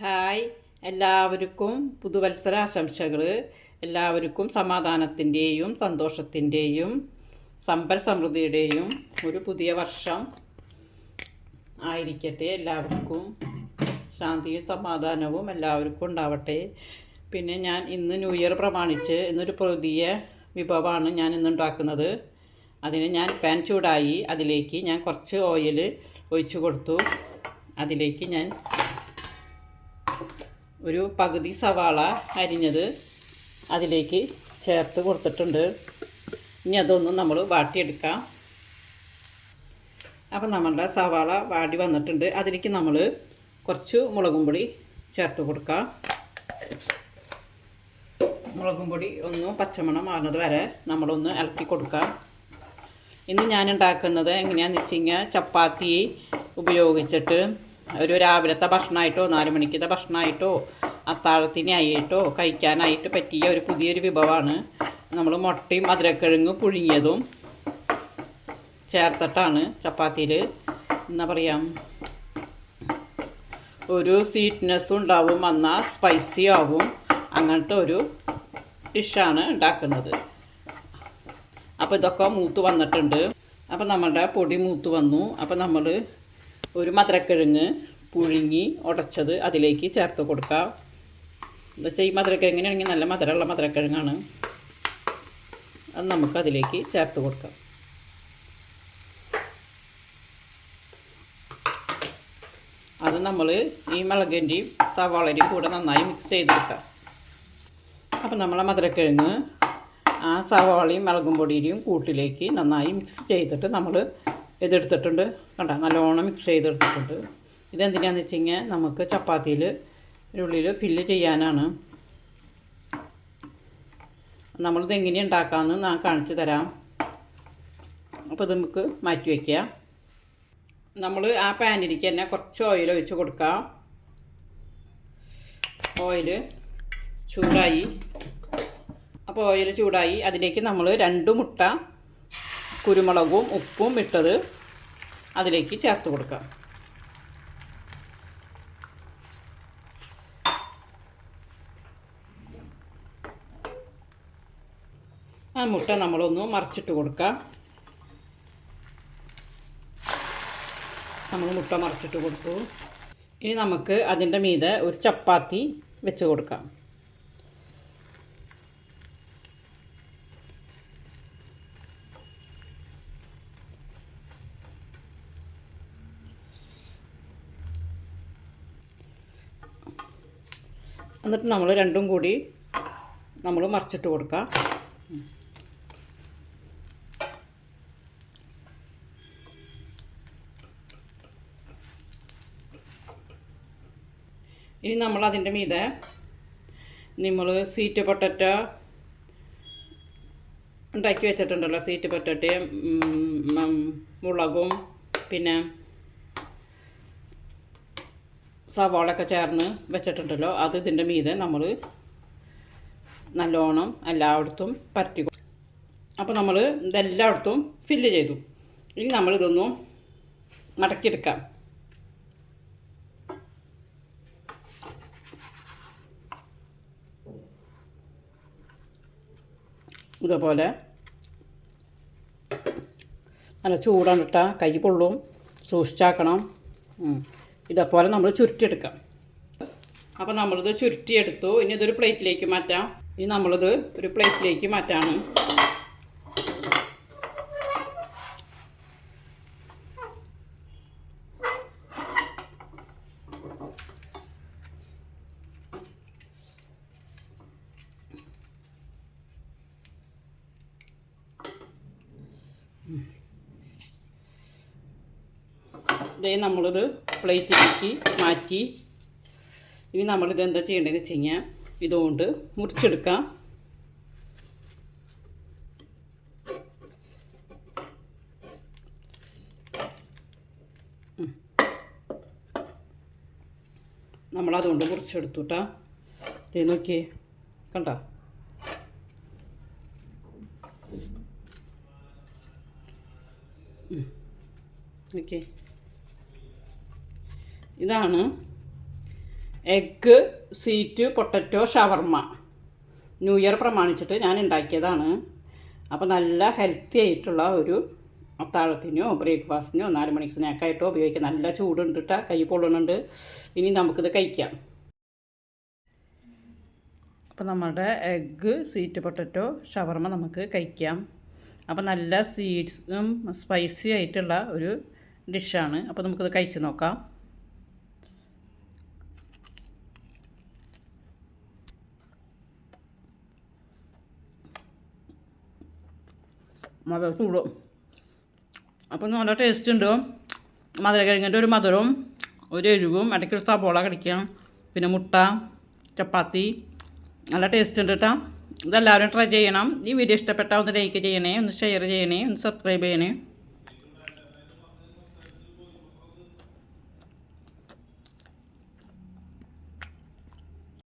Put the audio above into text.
Hi. എല്ലാവർക്കും പുതുവത്സരാശംസകൾ എല്ലാവർക്കും സമാധാനത്തിന്റെയും സന്തോഷത്തിന്റെയും സമ്പൽ സമൃദ്ധിയുടെയും ഒരു പുതിയ വർഷം ആയിരിക്കട്ടെ. എല്ലാവർക്കും ശാന്തിയും സമാധാനവും എല്ലാവർക്കും ഉണ്ടാവട്ടെ. പിന്നെ ഞാൻ ഇന്ന് ന്യൂ ഇയർ പ്രമാണിച്ച് ഇന്നൊരു പുതിയ വിഭവമാണ് ഞാൻ ഇന്ന് ഉണ്ടാക്കുന്നത്. അതിന് ഞാൻ പാൻ ചൂടായി അതിലേക്ക് ഞാൻ കുറച്ച് ഓയിൽ ഒഴിച്ചു കൊടുത്തു. അതിലേക്ക് ഞാൻ ഒരു പകുതി സവാള അരിഞ്ഞത് അതിലേക്ക് ചേർത്ത് കൊടുത്തിട്ടുണ്ട്. ഇനി അതൊന്നും നമ്മൾ വാട്ടിയെടുക്കാം. അപ്പം നമ്മളുടെ സവാള വാടി വന്നിട്ടുണ്ട്. അതിലേക്ക് നമ്മൾ കുറച്ച് മുളകും പൊടി ചേർത്ത് കൊടുക്കാം. മുളകും പൊടി ഒന്ന് പച്ചമണം മാറുന്നത് വരെ നമ്മളൊന്ന് ഇളക്കി കൊടുക്കാം. ഇന്ന് ഞാൻ ഉണ്ടാക്കുന്നത് എങ്ങനെയാണെന്ന് വെച്ച് കഴിഞ്ഞാൽ ചപ്പാത്തി ഉപയോഗിച്ചിട്ട് ഒരു രാവിലത്തെ ഭക്ഷണമായിട്ടോ നാല് മണിക്കത്തെ ഭക്ഷണമായിട്ടോ അത്താഴത്തിനായിട്ടോ കഴിക്കാനായിട്ട് പറ്റിയ ഒരു പുതിയൊരു വിഭവമാണ്. നമ്മൾ മുട്ടയും മധുരക്കിഴങ്ങ് പുഴുങ്ങിയതും ചേർത്തിട്ടാണ് ചപ്പാത്തിയിൽ എന്താ പറയാം ഒരു സ്വീറ്റ്നെസ്സും ഉണ്ടാവും എന്നാൽ സ്പൈസി ആവും. അങ്ങനത്തെ ഒരു ഡിഷാണ് ഉണ്ടാക്കുന്നത്. അപ്പോൾ ഇതൊക്കെ മൂത്ത് വന്നിട്ടുണ്ട്. അപ്പോൾ നമ്മളുടെ പൊടി മൂത്ത് വന്നു. അപ്പോൾ നമ്മൾ ഒരു മധുരക്കിഴങ്ങ് പുഴുങ്ങി ഉടച്ചത് അതിലേക്ക് ചേർത്ത് കൊടുക്കാം. എന്താ വെച്ചാൽ ഈ മധുരക്കിഴങ്ങിനാണെങ്കിൽ നല്ല മധുരമുള്ള മധുരക്കിഴങ്ങാണ്. അത് നമുക്കതിലേക്ക് ചേർത്ത് കൊടുക്കാം. അത് നമ്മൾ ഈ മുളകിന്റെയും സവാളയുടെയും കൂടെ നന്നായി മിക്സ് ചെയ്തെടുക്കാം. അപ്പം നമ്മളെ മധുരക്കിഴങ്ങ് ആ സവാളയും മുളകും പൊടിയുടെയും കൂട്ടിലേക്ക് നന്നായി മിക്സ് ചെയ്തിട്ട് നമ്മൾ ഇതെടുത്തിട്ടുണ്ട്. കണ്ട? നല്ലോണം മിക്സ് ചെയ്തെടുത്തിട്ടുണ്ട്. ഇതെന്തിനാന്ന് വെച്ച് കഴിഞ്ഞാൽ നമുക്ക് ചപ്പാത്തിയിൽ ഉള്ളിൽ ഫില്ല് ചെയ്യാനാണ്. നമ്മളിത് എങ്ങനെ ഉണ്ടാക്കാമെന്ന് ഞാൻ കാണിച്ചു തരാം. അപ്പോൾ ഇത് നമുക്ക് മാറ്റി വയ്ക്കുക നമ്മൾ ആ പാനിലേക്ക് തന്നെ കുറച്ച് ഓയിൽ ഒഴിച്ച് കൊടുക്കാം. ഓയിൽ ചൂടായി. അപ്പോൾ ഓയിൽ ചൂടായി. അതിലേക്ക് നമ്മൾ രണ്ട് മുട്ട കുരുമുളകും ഉപ്പും ഇട്ടത് അതിലേക്ക് ചേർത്ത് കൊടുക്കാം. മുട്ട നമ്മളൊന്ന് മറിച്ചിട്ട് കൊടുക്കാം. നമ്മൾ മുട്ട മറിച്ചിട്ട് കൊടുത്തു. ഇനി നമുക്ക് അതിന്റെ മീതെ ഒരു ചപ്പാത്തി വെച്ച് കൊടുക്കാം. എന്നിട്ട് നമ്മൾ രണ്ടും കൂടി നമ്മൾ മറിച്ചിട്ട് കൊടുക്കാം. ഇനി നമ്മൾ അതിന്റെ മീതെ നമ്മൾ സ്വീറ്റ് പൊട്ടറ്റോ ഉണ്ടാക്കി വെച്ചിട്ടുണ്ടല്ലോ സ്വീറ്റ് പൊട്ടറ്റയും മുളകും പിന്നെ സവാളൊക്കെ ചേർന്ന് വെച്ചിട്ടുണ്ടല്ലോ അത് ഇതിന്റെ മീതെ നമ്മൾ നല്ലോണം എല്ലായിടത്തും കൊടുക്കും. അപ്പോൾ നമ്മൾ ഇതെല്ലായിടത്തും ഫില്ല് ചെയ്തു. ഇനി നമ്മളിതൊന്നും മടക്കിയെടുക്കാം. ഇതുപോലെ നല്ല ചൂടാണ് ഇട്ടാൽ കൈ പൊള്ളും. സൂക്ഷിച്ചാക്കണം. ഇതേപോലെ നമ്മൾ ചുരുട്ടിയെടുക്കാം. അപ്പോൾ നമ്മളിത് ചുരുട്ടിയെടുത്തു. ഇനി ഇതൊരു പ്ലേറ്റിലേക്ക് മാറ്റാം. ഇനി നമ്മളിത് ഒരു പ്ലേറ്റിലേക്ക് മാറ്റാണ്. ഇതേ നമ്മളിത് പ്ലേറ്റിലേക്ക് മാറ്റി. ഇനി നമ്മളിത് എന്താ ചെയ്യേണ്ടതെന്ന് വെച്ച് കഴിഞ്ഞാൽ ഇതുകൊണ്ട് മുറിച്ചെടുക്കാം. നമ്മളതുകൊണ്ട് മുറിച്ചെടുത്തു കേട്ടോ ഇതേ നോക്കിയേ കണ്ടോ? ഓക്കെ. ഇതാണ് egg sweet potato shawarma new year പ്രമാണിച്ചിട്ട് ഞാൻ ഉണ്ടാക്കിയതാണ്. അപ്പോൾ നല്ല ഹെൽത്തി ആയിട്ടുള്ള ഒരു അത്താഴത്തിനോ ബ്രേക്ക്ഫാസ്റ്റിനോ നാല് മണിക്ക് സ്നാക്കായിട്ടോ ഉപയോഗിക്കാം. നല്ല ചൂടുണ്ട് കേട്ടോ കൈ പൊള്ളുന്നുണ്ട് ഇനി നമുക്കിത് കഴിക്കാം. അപ്പോൾ നമ്മുടെ എഗ്ഗ് സ്വീറ്റ് പൊട്ടറ്റോ ഷവർമ്മ നമുക്ക് കഴിക്കാം. അപ്പോൾ നല്ല സ്വീറ്റ്സും സ്പൈസി ആയിട്ടുള്ള ഒരു ഡിഷാണ്. അപ്പോൾ നമുക്കത് കഴിച്ച് നോക്കാം. മധുര ചൂടും. അപ്പം നല്ല ടേസ്റ്റ് ഉണ്ട്. മധുരക്കിഴങ്ങിന്റെ ഒരു മധുരവും ഒരു എരിവും ഇടയ്ക്കൊരു സബോള കടിക്കാം. പിന്നെ മുട്ട ചപ്പാത്തി. നല്ല ടേസ്റ്റ് ഉണ്ട് കേട്ടോ ഇതെല്ലാവരും ട്രൈ ചെയ്യണം. ഈ വീഡിയോ ഇഷ്ടപ്പെട്ടാൽ ഒന്ന് ലൈക്ക് ചെയ്യണേ ഒന്ന് ഷെയർ ചെയ്യണേ ഒന്ന് സബ്സ്ക്രൈബ് ചെയ്യണേ.